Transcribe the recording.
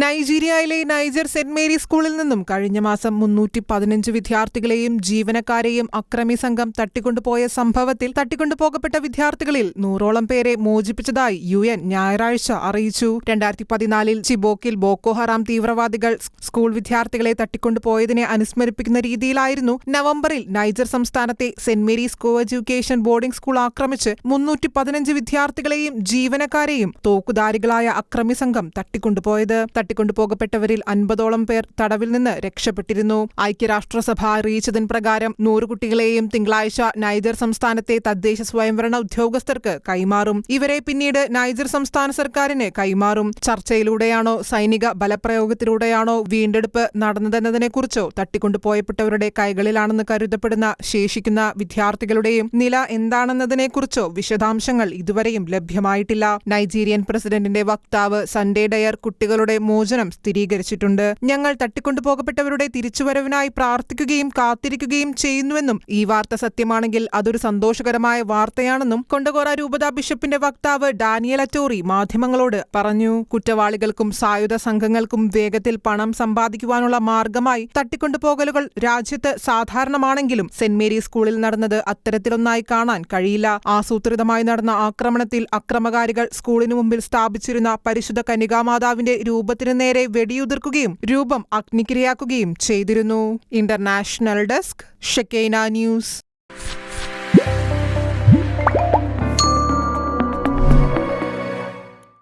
നൈജീരിയയിലെ Niger saint Mary സ്കൂളിൽ നിന്നും കഴിഞ്ഞ മാസം മുന്നൂറ്റി പതിനഞ്ച് വിദ്യാർത്ഥികളെയും ജീവനക്കാരെയും അക്രമി സംഘം തട്ടിക്കൊണ്ടുപോയ സംഭവത്തിൽ തട്ടിക്കൊണ്ടുപോകപ്പെട്ട വിദ്യാർത്ഥികളിൽ നൂറോളം പേരെ മോചിപ്പിച്ചതായി യു എൻ ഞായറാഴ്ച അറിയിച്ചു. രണ്ടായിരത്തി പതിനാലിൽ ചിബോക്കിൽ ബോക്കോ ഹറാം തീവ്രവാദികൾ സ്കൂൾ വിദ്യാർത്ഥികളെ തട്ടിക്കൊണ്ടുപോയതിനെ അനുസ്മരിപ്പിക്കുന്ന രീതിയിലായിരുന്നു. നവംബറിൽ നൈജർ സംസ്ഥാനത്തെ Saint Mary's co education boarding school ആക്രമിച്ച് മുന്നൂറ്റി പതിനഞ്ച് വിദ്യാർത്ഥികളെയും ജീവനക്കാരെയും തോക്കുധാരികളായ അക്രമി സംഘം തട്ടിക്കൊണ്ടുപോയത്. തട്ടിക്കൊണ്ടുപോകപ്പെട്ടവരിൽ അൻപതോളം പേർ തടവിൽ നിന്ന് രക്ഷപ്പെട്ടിരുന്നു. ഐക്യരാഷ്ട്രസഭ അറിയിച്ചതിൻ പ്രകാരം നൂറ് കുട്ടികളെയും തിങ്കളാഴ്ച നൈജർ സംസ്ഥാനത്തെ തദ്ദേശ സ്വയംഭരണ ഉദ്യോഗസ്ഥർക്ക് കൈമാറും. ഇവരെ പിന്നീട് നൈജർ സംസ്ഥാന സർക്കാരിന് കൈമാറും. ചർച്ചയിലൂടെയാണോ സൈനിക ബലപ്രയോഗത്തിലൂടെയാണോ വീണ്ടെടുപ്പ് നടന്നതെന്നതിനെക്കുറിച്ചോ തട്ടിക്കൊണ്ടുപോയപ്പെട്ടവരുടെ കൈകളിലാണെന്ന് കരുതപ്പെടുന്ന ശേഷിക്കുന്ന വിദ്യാർത്ഥികളുടെയും നില എന്താണെന്നതിനെക്കുറിച്ചോ വിശദാംശങ്ങൾ ഇതുവരെയും ലഭ്യമായിട്ടില്ല. നൈജീരിയൻ പ്രസിഡന്റിന്റെ വക്താവ് സൺഡേ ഡയർ കുട്ടികളുടെ മോചനം സ്ഥിരീകരിച്ചിട്ടുണ്ട്. ഞങ്ങൾ തട്ടിക്കൊണ്ടുപോകപ്പെട്ടവരുടെ തിരിച്ചുവരവിനായി പ്രാർത്ഥിക്കുകയും കാത്തിരിക്കുകയും ചെയ്യുന്നുവെന്നും ഈ വാർത്ത സത്യമാണെങ്കിൽ അതൊരു സന്തോഷകരമായ വാർത്തയാണെന്നും കൊണ്ടകോറ രൂപതാ ബിഷപ്പിന്റെ വക്താവ് ഡാനിയൽ അറ്റോറി മാധ്യമങ്ങളോട് പറഞ്ഞു. കുറ്റവാളികൾക്കും സായുധ സംഘങ്ങൾക്കും വേഗത്തിൽ പണം സമ്പാദിക്കുവാനുള്ള മാർഗമായി തട്ടിക്കൊണ്ടുപോകലുകൾ രാജ്യത്ത് സാധാരണമാണെങ്കിലും സെന്റ് മേരി സ്കൂളിൽ നടന്നത് അത്തരത്തിലൊന്നായി കാണാൻ കഴിയില്ല. ആസൂത്രിതമായി നടന്ന ആക്രമണത്തിൽ അക്രമകാരികൾ സ്കൂളിനു മുമ്പിൽ സ്ഥാപിച്ചിരുന്ന പരിശുദ്ധ കനികാമാതാവിന്റെ വാഹനത്തിനു നേരെ വെടിയുതിർക്കുകയും രൂപം അഗ്നിക്കിരയാക്കുകയും ചെയ്തിരുന്നു. International desk Shekinah news.